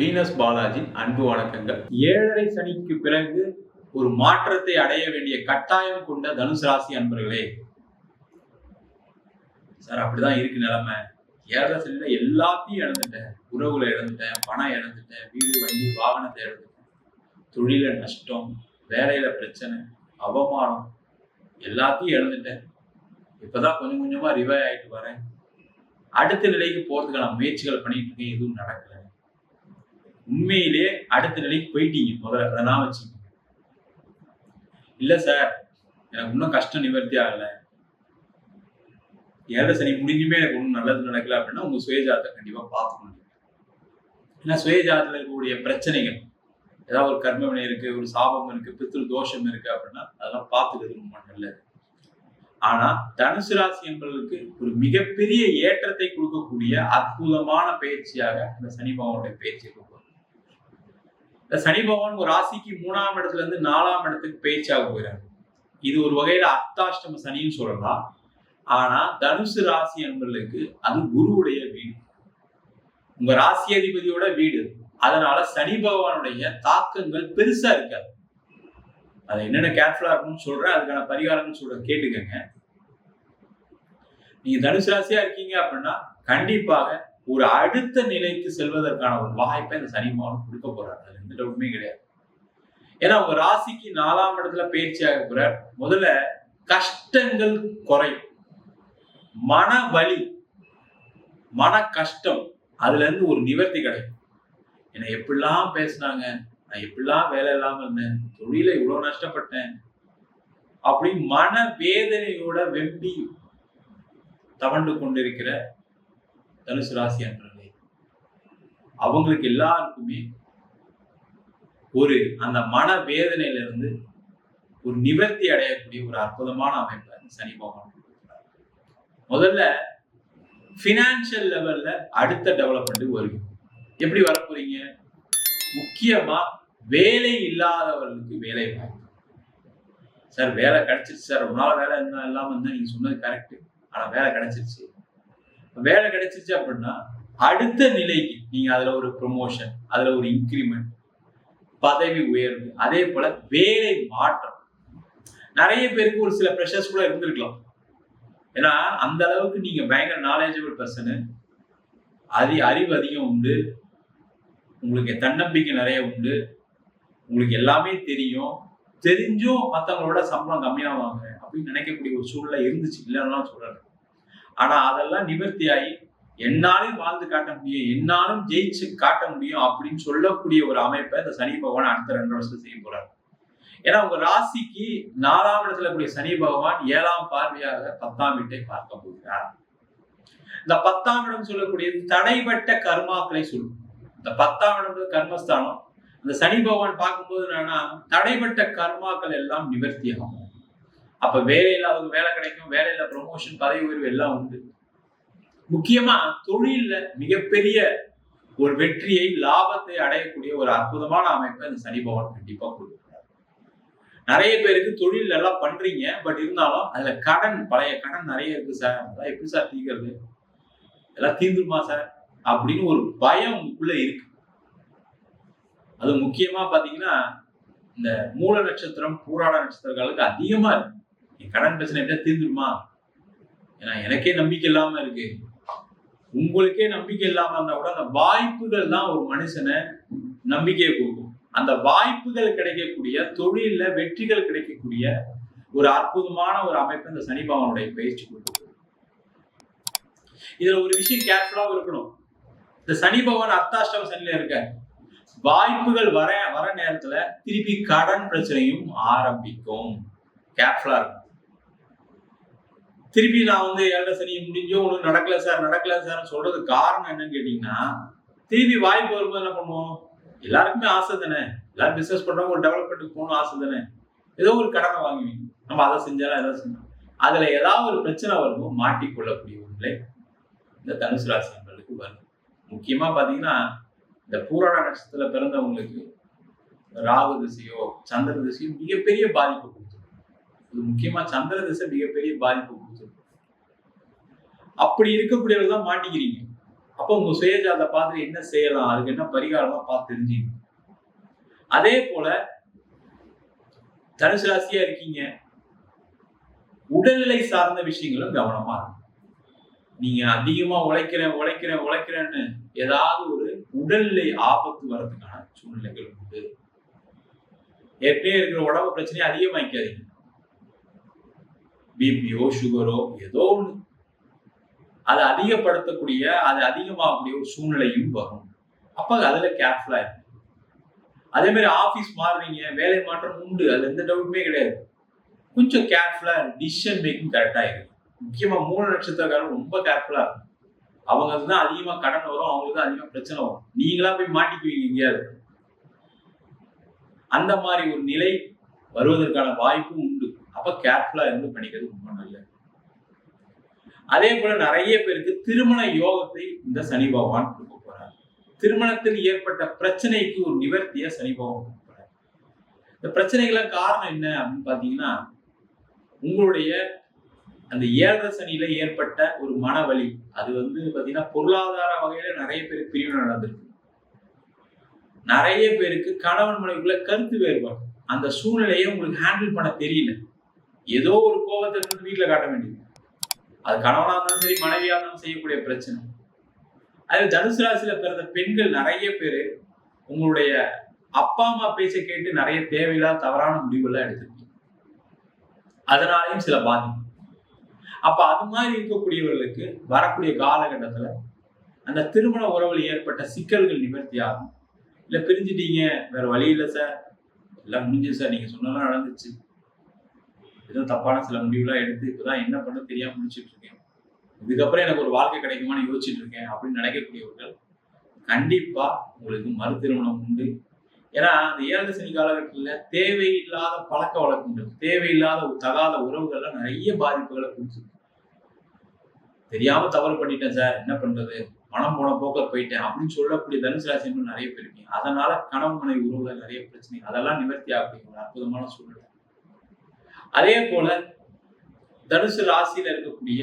Venus Balaji அன்பு வணக்கங்கள். ஏழரை சனிக்கு பிறகு ஒரு மாற்றத்தை அடைய வேண்டிய கட்டாயம் கொண்ட தனுசு ராசி அன்பர்களே சார் அப்படிதான் இருக்கு நிலைமை. ஏழரை சனியில எல்லாத்தையும் இழந்துட்டேன். உறவுகளை இழந்துட்டேன் பணம் இழந்துட்டேன் வீடு வண்டி வாகனத்தை இழந்துட்டேன். தொழில நஷ்டம் வேலையில பிரச்சனை அவமானம் எல்லாத்தையும் இழந்துட்டேன். இப்பதான் கொஞ்சம் கொஞ்சமா ரிவை ஆயிட்டு வரேன். அடுத்த நிலைக்கு போறதுக்கான முயற்சிகள் பண்ணிட்டு இருக்கேன் எதுவும் நடக்கல. உண்மையிலே அடுத்த நிலைக்கு போயிட்டீங்க. முதல்ல அதெல்லாம் வச்சுக்கோங்க இல்ல சார் எனக்கு இன்னும் கஷ்டம் நிவர்த்தி ஆகல. ஏழை சனி முடிஞ்சுமே எனக்கு ஒன்றும் நல்லது நடக்கல அப்படின்னா உங்க சுயஜாதத்தை கண்டிப்பா பார்த்துக்கணும். ஏன்னா சுயஜாதத்தில் இருக்கக்கூடிய பிரச்சனைகள் ஏதாவது ஒரு கர்மவினை இருக்கு ஒரு சாபம் இருக்கு பித்திரு தோஷம் இருக்கு அப்படின்னா அதெல்லாம் பார்த்துக்கிறது ரொம்ப நல்லது. ஆனா தனுசு ராசி என்பதற்கு ஒரு மிகப்பெரிய ஏற்றத்தை கொடுக்கக்கூடிய அற்புதமான பயிற்சியாக இந்த சனி பகவானுடைய பயிற்சி இருக்கும் இந்த சனி பகவான் ஒரு ராசிக்கு மூணாம் இடத்துல இருந்து நாலாம் இடத்துக்கு பேச்சாக போயிறாரு. இது ஒரு வகையில அர்த்தாஷ்டம சனின்னு சொல்லலாம். ஆனா தனுசு ராசி அன்பர்களுக்கு அது குருவுடைய வீடு. உங்க ராசி அதிபதியோட வீடு. அதனால சனி பகவானுடைய தாக்கங்கள் பெருசா இருக்காது. அது என்னென்ன கேர்ஃபுல்லா இருக்கும்னு சொல்றேன். அதுக்கான பரிகாரம்னு சொல்றேன். கேட்டுக்கங்க. நீங்க தனுசு ராசியா இருக்கீங்க அப்படின்னா கண்டிப்பாக ஒரு அடுத்த நிலைக்கு செல்வதற்கான ஒரு வாய்ப்பை இந்த சனி பகவான் கொடுக்க போறாரு. டவுட்டுமே கிடையாது. ஏன்னா உங்க ராசிக்கு நாலாம் இடத்துல பயிற்சியாக போறார் முதல்ல கஷ்டங்கள் குறையும். மன வலி மன கஷ்டம் அதுல இருந்து ஒரு நிவர்த்தி கிடைக்கும். என்னை எப்படிலாம் பேசினாங்க நான் எப்படிலாம் வேலை இல்லாம இருந்தேன் தொழில இவ்வளவு நஷ்டப்பட்டேன் அப்படி மன வேதனையோட வெம்பி தவண்டு கொண்டிருக்கிற தனுசு ராசி அன்றர்களே அவங்களுக்கு எல்லாருக்குமே ஒரு அந்த மன வேதனையில இருந்து ஒரு நிவர்த்தி அடையக்கூடிய ஒரு அற்புதமான அமைப்பை சனி பகவான் கொடுக்கிறார். முதல்ல ஃபினான்ஷியல் லெவல்ல அடுத்த டெவலப்மெண்ட் வருவீங்க எப்படி வர போறீங்க? முக்கியமா வேலை இல்லாதவர்களுக்கு வேலை வாய்ப்பு. சார் வேலை கிடைச்சிருச்சு. சார் ஒரு நாள் வேலை இருந்தா இல்லாம இருந்தா நீங்க சொன்னது கரெக்ட் ஆனா வேலை கிடைச்சிருச்சு. வேலை கிடைச்சிருச்சு அப்படின்னா அடுத்த நிலைக்கு நீங்க அதுல ஒரு ப்ரொமோஷன் அதுல ஒரு இன்க்ரிமெண்ட் பதவி உயர்வு அதே போல வேலை மாற்றம். நிறைய பேருக்கு ஒரு சில ப்ரெஷர்ஸ் கூட இருந்திருக்கலாம். ஏன்னா அந்த அளவுக்கு நீங்க பயங்கர நாலேஜபிள் பர்சனு அதி அறிவு அதிகம் உண்டு. உங்களுக்கு தன்னம்பிக்கை நிறைய உண்டு. உங்களுக்கு எல்லாமே தெரியும். தெரிஞ்சும் மற்றவங்களோட சம்பளம் கம்மியாவாங்க அப்படின்னு நினைக்கக்கூடிய ஒரு சூழ்நிலை இருந்துச்சு இல்லைன்னா சொல்றாரு. ஆனா அதெல்லாம் நிவர்த்தி ஆகி என்னாலையும் வாழ்ந்து காட்ட முடியும் என்னாலும் ஜெயிச்சு காட்ட முடியும் அப்படின்னு சொல்லக்கூடிய ஒரு அமைப்பை இந்த சனி பகவான் அடுத்த ரெண்டு வருஷம் செய்ய போறாரு. ஏன்னா உங்க ராசிக்கு நாலாம் இடத்துல கூடிய சனி பகவான் ஏழாம் பார்வையாக பத்தாம் வீட்டை பார்க்க போகிறார். இந்த பத்தாம் இடம் சொல்லக்கூடியது தடைபட்ட கர்மாக்களை சொல்லும் இந்த பத்தாம் இடம் கர்மஸ்தானம். இந்த சனி பகவான் பார்க்கும்போது என்னன்னா தடைபட்ட கர்மாக்கள் எல்லாம் நிவர்த்தி ஆகும். அப்ப வேலையில அவங்க வேலை கிடைக்கும் வேலையில ப்ரொமோஷன் பதவி உயர்வு எல்லாம் உண்டு. முக்கியமா தொழில்ல மிகப்பெரிய ஒரு வெற்றியை லாபத்தை அடையக்கூடிய ஒரு அற்புதமான அமைப்பை இந்த சனி பகவான் கண்டிப்பா கொடுக்குறாரு. நிறைய பேருக்கு தொழில் எல்லாம் பண்றீங்க பட் இருந்தாலும் அதுல கடன் பழைய கடன் நிறைய இருக்கு சார். அதெல்லாம் எப்படி சார் தீர்க்கிறது? எல்லாம் தீர்ந்துருமா சார்? அப்படின்னு ஒரு பயம் உங்களுக்குள்ள இருக்கு. அது முக்கியமா பாத்தீங்கன்னா இந்த மூல நட்சத்திரம் பூராட நட்சத்திரங்களுக்கு அதிகமா இருக்கு. என் கடன் பிரச்சனை எப்படியா தீர்ந்துருமா? ஏன்னா எனக்கே நம்பிக்கை இல்லாம இருக்கு. உங்களுக்கே நம்பிக்கை இல்லாம இருந்தா கூட அந்த வாய்ப்புகள் தான் ஒரு மனுஷனை நம்பிக்கையை கொடுக்கும். அந்த வாய்ப்புகள் கிடைக்கக்கூடிய தொழில வெற்றிகள் கிடைக்கக்கூடிய ஒரு அற்புதமான ஒரு அமைப்பு இந்த சனி பகவானுடைய பயிற்சி கொடுக்கும். இதுல ஒரு விஷயம் கேர்ஃபுல்லாவும் இருக்கணும். இந்த சனி பகவான் அர்த்தாஷ்டம சனியில இருக்க வாய்ப்புகள் வர வர நேரத்துல திருப்பி கடன் பிரச்சனையும் ஆரம்பிக்கும். கேர்ஃபுல்லா இருக்கும் திருப்பி நான் வந்து ஏழரை சனி முடிஞ்சோ ஒன்றும் நடக்கல சார் நடக்கல சார் சொல்றது காரணம் என்னன்னு கேட்டீங்கன்னா திருப்பி வாய்ப்பு வரும்போது என்ன பண்ணுவோம்? எல்லாருக்குமே ஆசை தானே? எல்லாரும் பிசினஸ் பண்றவங்க ஒரு டெவலப்மெண்ட்டுக்கு போகணும் ஆசை தானே? ஏதோ ஒரு கடனை வாங்குவீங்க நம்ம அதை செஞ்சாலும் எதாவது செஞ்சோம் அதுல ஏதாவது ஒரு பிரச்சனை வரும்போது மாட்டிக்கொள்ளக்கூடிய ஒரு இந்த தனுசு ராசி நண்பர்களுக்கு வரும் முக்கியமா பாத்தீங்கன்னா இந்த பூரண நட்சத்திரத்துல பிறந்தவங்களுக்கு ராகு திசையோ சந்திர திசையோ மிகப்பெரிய பாதிப்பு கொடுத்துரும். இது முக்கியமா சந்திர திசை மிகப்பெரிய பாதிப்பு அப்படி இருக்கக்கூடியவர்கள் தான் மாட்டிக்கிறீங்க. அப்போ உங்க சுயஜாத பார்த்து என்ன செய்யலாம்? அதுக்கு என்ன பரிகாரமா பார்த்து தெரிஞ்சுக்கணும் அதே போல தனுசு ராசியா இருக்கீங்க. உடல்நிலை சார்ந்த விஷயங்களும் கவனமா இருக்கும் நீங்க அதிகமா உழைக்கிறேன் உழைக்கிறேன் உழைக்கிறேன்னு ஏதாவது ஒரு உடல்நிலை ஆபத்து வர்றதுக்கான சூழ்நிலைகள் உண்டு. ஏற்கனவே இருக்கிற உடம்பு பிரச்சனையை அதிகமாக்காதீங்க பிபியோ சுகரோ ஏதோ ஒன்று அதை அதிகப்படுத்தக்கூடிய அது அதிகமாகக்கூடிய ஒரு சூழ்நிலையும் வரும். அப்போ அதில் கேர்ஃபுல்லாக இருக்கும் அதே மாதிரி ஆஃபீஸ் மாறுறீங்க வேலை மாற்றம் உண்டு அது எந்த டவுட்டுமே கிடையாது. கொஞ்சம் கேர்ஃபுல்லாக டிசிஷன் மேக்கிங் கரெக்டாக இருக்கும் முக்கியமாக மூணு நட்சத்திரக்காரங்க ரொம்ப கேர்ஃபுல்லாக இருக்கும் அவங்க தான் அதிகமாக கடன் வரும் அவங்களுக்கு தான் அதிகமாக பிரச்சனை வரும். நீங்களா போய் மாட்டிக்குவீங்க எங்கேயாவது. அந்த மாதிரி ஒரு நிலை வருவதற்கான வாய்ப்பும் உண்டு. அப்போ கேர்ஃபுல்லாக இருந்து பண்ணிக்கிறது ரொம்ப நல்லது. அதே போல நிறைய பேருக்கு திருமண யோகத்தை இந்த சனி பகவான் கொடுக்க போறார். திருமணத்தில் ஏற்பட்ட பிரச்சனைக்கு ஒரு நிவர்த்திய சனி பகவான் கொடுக்க போறார். இந்த பிரச்சனைகளாம் காரணம் என்ன அப்படின்னு பாத்தீங்கன்னா உங்களுடைய அந்த ஏழரை சனியில ஏற்பட்ட ஒரு மனவலி. அது வந்து பாத்தீங்கன்னா பொருளாதார வகையில நிறைய பேருக்கு பிரிவு நடந்திருக்கு. நிறைய பேருக்கு கணவன் மனைவிக்குள்ள கருத்து வேறுபாடு. அந்த சூழ்நிலையை உங்களுக்கு ஹேண்டில் பண்ண தெரியல. ஏதோ ஒரு கோபத்தை வந்து வீட்டுல காட்ட வேண்டியது. அது கணவனாக இருந்தாலும் சரி மனைவியாக இருந்தாலும் செய்யக்கூடிய பிரச்சனை. அது தனுசு ராசியில பிறந்த பெண்கள் நிறைய பேர் உங்களுடைய அப்பா அம்மா பேச்சை கேட்டு நிறைய தேவையில்லாத தவறான முடிவுகள்லாம் எடுத்திருக்கீங்க. அதனாலையும் சில பாதிப்பு. அப்ப அது மாதிரி இருக்கக்கூடியவர்களுக்கு வரக்கூடிய காலகட்டத்துல அந்த திருமண உறவில் ஏற்பட்ட சிக்கல்கள் நிவர்த்தி ஆகும். இல்ல பிரிஞ்சிட்டீங்க வேற வழி இல்லை சார் எல்லாம் முடிஞ்சது சார் நீங்க சொன்னலாம் நடந்துச்சு. ஏதோ தப்பான சில முடிவுலாம் எடுத்து இப்பதான் என்ன பண்ண தெரியாம முடிச்சுட்டு இருக்கேன். இதுக்கப்புறம் எனக்கு ஒரு வாழ்க்கை கிடைக்குமான்னு யோசிச்சுட்டு இருக்கேன் அப்படின்னு நினைக்கக்கூடியவர்கள் கண்டிப்பா உங்களுக்கு மறு திருமணம் உண்டு. ஏன்னா அந்த ஏழு சனி காலகட்டத்தில் தேவையில்லாத பழக்க வழக்கங்கள் தேவையில்லாத தகாத உறவுகள்லாம் நிறைய பாதிப்புகளை கொடுத்துருக்கு தெரியாம தவறு பண்ணிட்டேன் சார் என்ன பண்றது? மனம் போன போக்க போயிட்டேன் அப்படின்னு சொல்லக்கூடிய தனுசு ராசி நிறைய பேர் இருக்கீங்க அதனால கணவன் மனைவி உறவுல நிறைய பிரச்சனை அதெல்லாம் நிவர்த்தி ஆகக்கூடிய ஒரு அற்புதமான சூழ்நிலை. அதே போல தனுசு ராசியில இருக்கக்கூடிய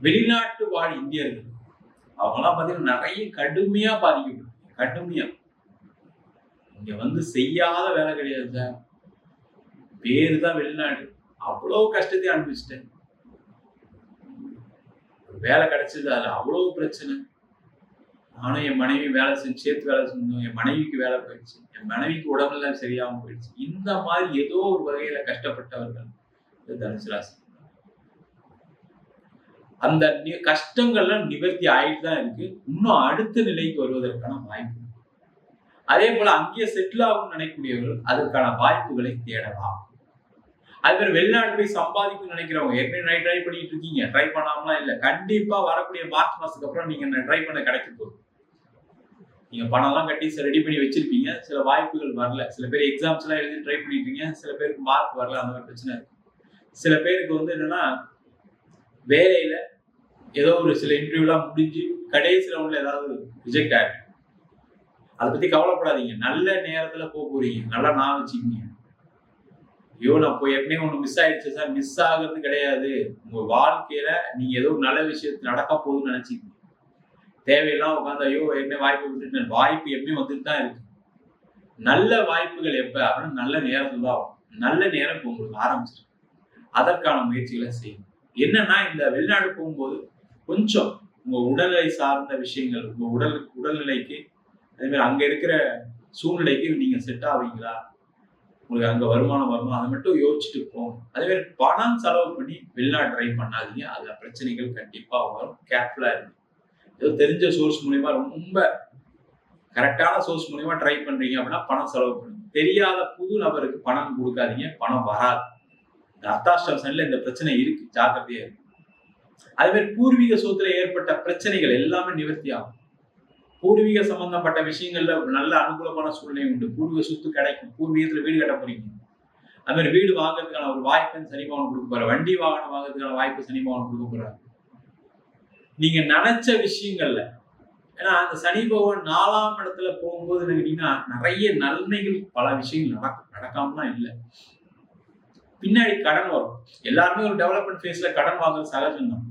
வெளிநாட்டு வாழ் இந்தியர்கள் அவங்களாம் பார்த்தீங்கன்னா நிறைய கடுமையா பாதிக்கப்படும் கடுமையா. இங்க வந்து செய்யாத வேலை கிடையாது சார். பேரு தான் வெளிநாடு. அவ்வளோ கஷ்டத்தையும் அனுப்பிச்சிட்டேன் ஒரு வேலை கிடைச்சது அதில் அவ்வளோ பிரச்சனை. நானும் என் மனைவி வேலை செஞ்சு சேர்த்து வேலை செஞ்சோம். என் மனைவிக்கு வேலை போயிடுச்சு. என் மனைவிக்கு உடம்புலாம் சரியாம போயிடுச்சு. இந்த மாதிரி ஏதோ ஒரு வகையில கஷ்டப்பட்டவர்கள் தனுசு ராசி. அந்த கஷ்டங்கள்லாம் நிவர்த்தி ஆயிட்டு தான் இருக்கு. இன்னும் அடுத்த நிலைக்கு வருவதற்கான வாய்ப்பு. அதே போல அங்கேயே செட்டில் ஆகும் நினைக்கக்கூடியவர்கள் அதற்கான வாய்ப்புகளை தேடலாம். அது மாதிரி வெளிநாடு போய் சம்பாதிக்கணும்னு நினைக்கிறவங்க ஏற்கனவே ட்ரை பண்ணிட்டு இருக்கீங்க. ட்ரை பண்ணாமலாம் இல்லை. கண்டிப்பா வரக்கூடிய மார்ச் மாசத்துக்கு அப்புறம் நீங்க ட்ரை பண்ண கிடைக்க போகுது. நீங்க பணம்லாம் கட்டி ரெடி பண்ணி வச்சிருப்பீங்க. சில வாய்ப்புகள் வரல. சில பேர் எக்ஸாம்ஸ் எல்லாம் எழுதி ட்ரை பண்ணிட்டு இருக்கீங்க. சில பேருக்கு மார்க் வரல. அந்த மாதிரி பிரச்சனை இருக்கு. சில பேருக்கு வந்து என்னன்னா வேலையில ஏதோ ஒரு சில இன்டர்வியூலாம் முடிஞ்சு கடைசி ரவுண்ட்ல ஏதாவது ரிஜெக்ட் ஆயிருக்கு அதை பத்தி கவலைப்படாதீங்க. நல்ல நேரத்துல போக போறீங்க. நல்லா நான் வச்சுக்கீங்க. ஐயோ நான் போய் எப்படியும் ஒன்று மிஸ் ஆயிடுச்சு சார். மிஸ் ஆகுறது கிடையாது. உங்க வாழ்க்கையில நீங்க ஏதோ ஒரு நல்ல விஷயத்து நடக்க போகுதுன்னு நினச்சிங்க. தேவையெல்லாம் உட்காந்து ஐயோ என்ன வாய்ப்பு விட்டுட்டு வாய்ப்பு எப்பயும் வந்துட்டு தான் இருக்கு. நல்ல வாய்ப்புகள் எப்ப அப்படின்னு நல்ல நேரத்துல தான் நல்ல நேரம் இப்போ உங்களுக்கு ஆரம்பிச்சிருக்கு. அதற்கான முயற்சிகளை செய்யும் என்னன்னா இந்த வெளிநாடு போகும்போது கொஞ்சம் உங்க உடல்நிலை சார்ந்த விஷயங்கள் உங்க உடல் உடல்நிலைக்கு அதே மாதிரி அங்க இருக்கிற சூழ்நிலைக்கு நீங்க செட் ஆவீங்களா? உங்களுக்கு அங்க வருமானம் வருமா? அதை மட்டும் யோசிச்சுட்டு போகும் அதே மாதிரி பணம் செலவு பண்ணி வெளிநாடு ட்ரை பண்ணாதீங்க. அதுல பிரச்சனைகள் கண்டிப்பா வரும். கேர்ஃபுல்லா இருக்கும் ஏதோ தெரிஞ்ச சோர்ஸ் மூலியமா ரொம்ப கரெக்டான சோர்ஸ் மூலியமா ட்ரை பண்றீங்க அப்படின்னா பணம் செலவு பண்ணுங்க. தெரியாத புது நபருக்கு பணம் கொடுக்காதீங்க பணம் வராது. இந்த அர்த்தாஷ்டம் சனில இந்த பிரச்சனை இருக்கு ஜாக்கிரதையா இருக்கு அதே மாதிரி பூர்வீக சொத்துல ஏற்பட்ட பிரச்சனைகள் எல்லாமே நிவர்த்தி ஆகும். பூர்வீக சம்பந்தப்பட்ட விஷயங்கள்ல நல்ல அனுகூலமான சூழ்நிலை உண்டு. பூர்வீக சொத்து கிடைக்கும். பூர்வீகத்துல வீடு கட்ட போறீங்க. அது மாதிரி வீடு வாங்குறதுக்கான ஒரு வாய்ப்பு சனிபவன் கொடுக்க போற வண்டி வாகனம் வாங்குறதுக்கான வாய்ப்பு சனிபவன் கொடுக்க போறாரு. நீங்க நினைச்ச விஷயங்கள்ல. ஏன்னா அந்த சனி பகவான் நாலாம் இடத்துல போகும்போது கேட்டீங்கன்னா நிறைய நன்மைகள் பல விஷயங்கள் நடக்கும் நடக்காமலாம் இல்லை. பின்னாடி கடன் வரும். எல்லாருமே ஒரு டெவலப்மெண்ட் ஃபேஸ்ல கடன் வாங்குறது சகஜம் தான்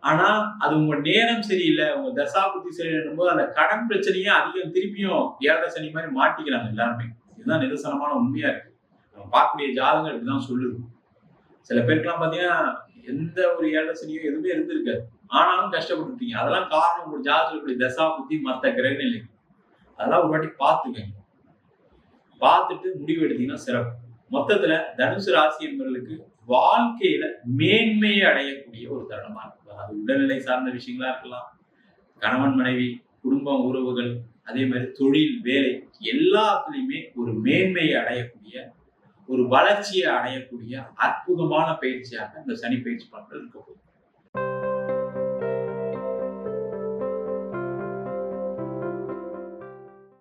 ஆனா அது உங்க நேரம் சரியில்லை உங்க தசாபுத்தி சரியில்லைன்னும் போது அந்த கடன் பிரச்சனையே அதிகம் திருப்பியும் ஏழரை சனி மாதிரி மாட்டிக்கிறாங்க எல்லாருமே. இதுதான் நிதர்சனமான உண்மையா இருக்கு. நம்ம பார்க்கக்கூடிய ஜாதகம் இப்படிதான் சொல்லுது. சில பேருக்குலாம் பாத்தீங்கன்னா எந்த ஒரு ஏழரை சனியும் எதுவுமே இருந்திருக்காது. ஆனாலும் கஷ்டப்பட்டுருக்கீங்க அதெல்லாம் காரணம் உங்க இப்படி தசா புத்தி மற்ற கிரகநிலை அதெல்லாம் ஒரு வாட்டி பார்த்துக்கங்க. பார்த்துட்டு முடிவு எடுத்தீங்கன்னா சிறப்பு. மொத்தத்துல தனுசு ராசி என்பவர்களுக்கு வாழ்க்கையில மேன்மையை அடையக்கூடிய ஒரு தருணமா இருக்கும். அது உடல்நிலை சார்ந்த விஷயங்களா இருக்கலாம். கணவன் மனைவி குடும்பம் உறவுகள் அதே மாதிரி தொழில் வேலை எல்லாத்துலேயுமே ஒரு மேன்மையை அடையக்கூடிய ஒரு வளர்ச்சியை அடையக்கூடிய அற்புதமான பயிற்சியாக இந்த சனி பயிற்சி பண்ணுறது இருக்க போகுது.